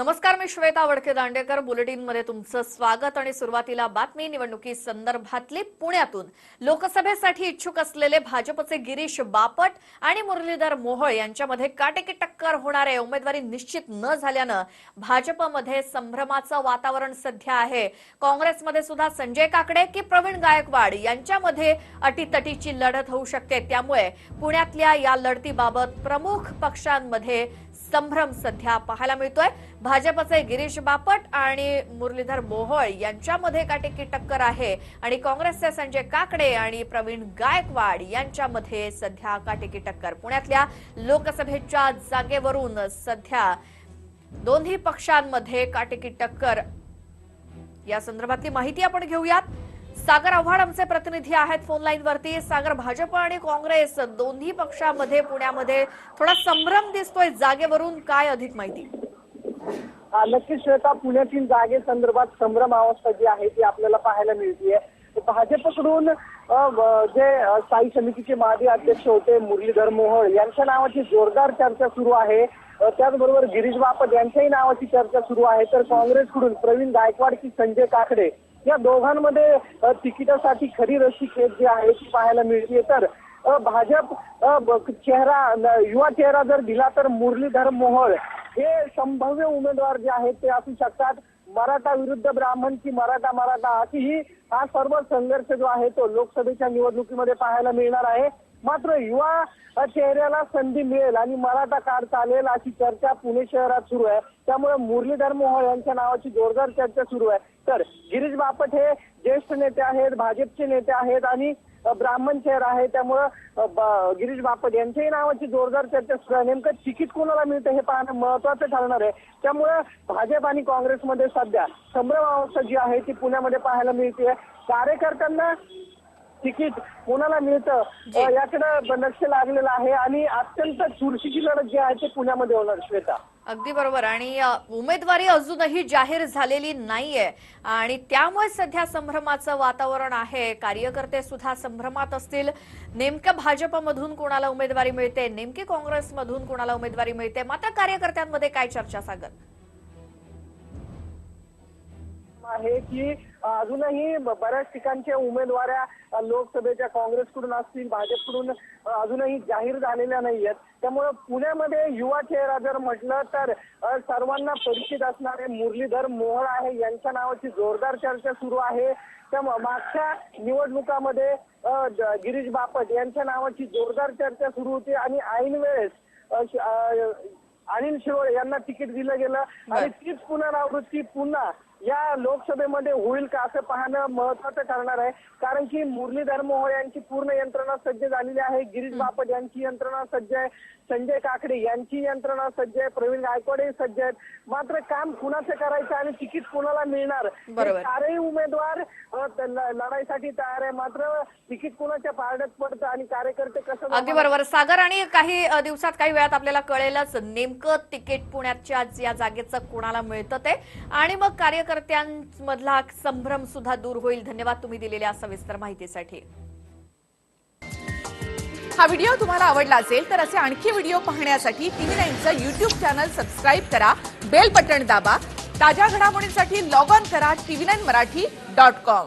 नमस्कार मी श्वेता वडके दांडेकर. बुलेटिनमध्ये तुमचं स्वागत आणि सुरुवातीला बातमी. निवडणुकी संदर्भातली पुण्यातून लोकसभेसाठी इच्छुक असलेले भाजपचे गिरीश बापट आणि मुरलीधर मोहोळ यांच्यामध्ये काटेकी टक्कर होणार आहे उमेदवारी निश्चित न झाल्यानं भाजपमध्ये संभ्रमाचं वातावरण सध्या आहे. काँग्रेसमध्ये सुद्धा संजय काकडे की प्रवीण गायकवाड यांच्यामध्ये अटीतटीची लढत होऊ शकते. त्यामुळे पुण्यातल्या या लढतीबाबत प्रमुख पक्षांमध्ये संभ्रम सध्या पाहायला मिळतोय. भाजपचे गिरीश बापट आणि मुरलीधर मोहोळ यांच्यामध्ये काटेकी टक्कर आहे? आणि काँग्रेसचे संजय काकडे आणि प्रवीण गायकवाड यांच्यामध्ये सध्या काटेकी टक्कर? पुण्यातल्या लोकसभेच्या जागेवरून सध्या दोन्ही पक्षांमध्ये काटेकी टक्कर? या संदर्भातली माहिती आपण घेऊयात. सागर आव्हाड आमचे प्रतिनिधी आहेत फोन लाईन वरती. सागर भाजप आणि काँग्रेस दोन्ही पक्षामध्ये पुण्यामध्ये थोडा संभ्रम दिसतोय. जागेवरून काय अधिक माहिती? नक्कीच श्वेता. पुण्यातील जागेसंदर्भात संभ्रम अवस्था जी आहे ती आपल्याला पाहायला मिळतीये. भाजपकडून जे स्थायी समितीचे माजी अध्यक्ष होते मुरलीधर मोहोळ यांच्या नावाची जोरदार चर्चा सुरू आहे. त्याचबरोबर गिरीश बापट यांच्याही नावाची चर्चा सुरू आहे. तर काँग्रेसकडून प्रवीण गायकवाड की संजय काकडे या दोघांमध्ये तिकिटासाठी खरी रशी खेळ जी आहे ती पाहायला मिळते तर भाजप चेहरा युवा चेहरा जर दिला तर मुरलीधर मोहोळ हे संभाव्य उमेदवार जे आहेत ते असू शकतात. मराठा विरुद्ध ब्राह्मण की मराठा मराठा अशी ही हा सर्व संघर्ष जो आहे तो लोकसभेच्या निवडणुकीमध्ये पाहायला मिळणार आहे. मात्र युवा चेहऱ्याला संधी मिळेल आणि मराठा कार्ड चालेल अशी चर्चा पुणे शहरात सुरू आहे. त्यामुळे मुरलीधर मोहोळ यांच्या नावाची जोरदार चर्चा सुरू आहे. तर गिरीश बापट हे ज्येष्ठ नेते आहेत भाजपचे नेते आहेत आणि ब्राह्मण शहर आहे. त्यामुळं गिरीश बापट यांच्याही नावाची जोरदार चर्चा सुरू आहे. नेमकं तिकीट कोणाला मिळतं हे पाहणं महत्वाचं ठरणार आहे. त्यामुळं भाजप आणि काँग्रेसमध्ये सध्या संभ्रमावस्था जी आहे ती पुण्यामध्ये पाहायला मिळते कार्यकर्त्यांना तिकीट कोणाला मिळतं? याकडे लक्ष लागलेलं आहे आणि अत्यंत चुरशीची लढत जी आहे ते पुण्यामध्ये होणार श्वेता. अगदी बरोबर. आणि उमेदवारी अजूनही जाहीर झालेली नाहीये. आणि त्यामुळे सध्या संभ्रमाचं वातावरण आहे. कार्यकर्ते सुद्धा संभ्रमात असतील. नेमकं भाजपमधून कोणाला उमेदवारी मिळते? नेमकी काँग्रेसमधून कोणाला उमेदवारी मिळते? मात्र कार्यकर्त्यांमध्ये काय चर्चा सागर आहे की अजूनही बऱ्याच ठिकाणच्या उमेदवाऱ्या लोकसभेच्या काँग्रेसकडून असतील भाजपकडून अजूनही जाहीर झालेल्या नाही आहेत त्यामुळे पुण्यामध्ये युवा चेहरा जर म्हटलं तर सर्वांना परिचित असणारे मुरलीधर मोहोळ आहे. यांच्या नावाची जोरदार चर्चा सुरू आहे. त्या मागच्या निवडणुकामध्ये गिरीश बापट यांच्या नावाची जोरदार चर्चा सुरू होती आणि ऐन वेळेस अनिल शिरोळे यांना तिकीट दिलं गेलं. आणि तीच पुनरावृत्ती पुन्हा या लोकसभेमध्ये होईल का असं पाहणं महत्वाचं ठरणार आहे. कारण की मुरलीधर मोहोळ यांची पूर्ण यंत्रणा सज्ज झालेली आहे. गिरीश बापट यांची यंत्रणा सज्ज आहे. संजय काकडे यांची यंत्रणा सज्ज आहे. प्रवीण गायकवाडही सज्ज आहेत. मात्र काम कुणाचं करायचं आणि तिकीट कुणाला मिळणार. चारही उमेदवार लढाईसाठी तयार आहे. मात्र तिकीट कुणाच्या पारड्यात पडतं आणि कार्यकर्ते कसं अगदी बरोबर. सागर आणि काही दिवसात काही वेळात आपल्याला कळेलच नेमकं तिकीट पुण्याच्या या जागेचं कोणाला मिळतं ते. आणि मग कार्यकर्त्यांमधला संभ्रम सुद्धा दूर होईल. धन्यवाद तुम्ही दिलेल्या सविस्तर माहितीसाठी. हा व्हिडिओ तुम्हाला आवडला असेल तर असे आणखी व्हिडिओ पाहण्यासाठी टीव्ही नाईनचं युट्यूब चॅनल सबस्क्राईब करा बेल बटन दाबा ताज्या घडामोडींसाठी लॉग ऑन करा TV nine Marathi dot com.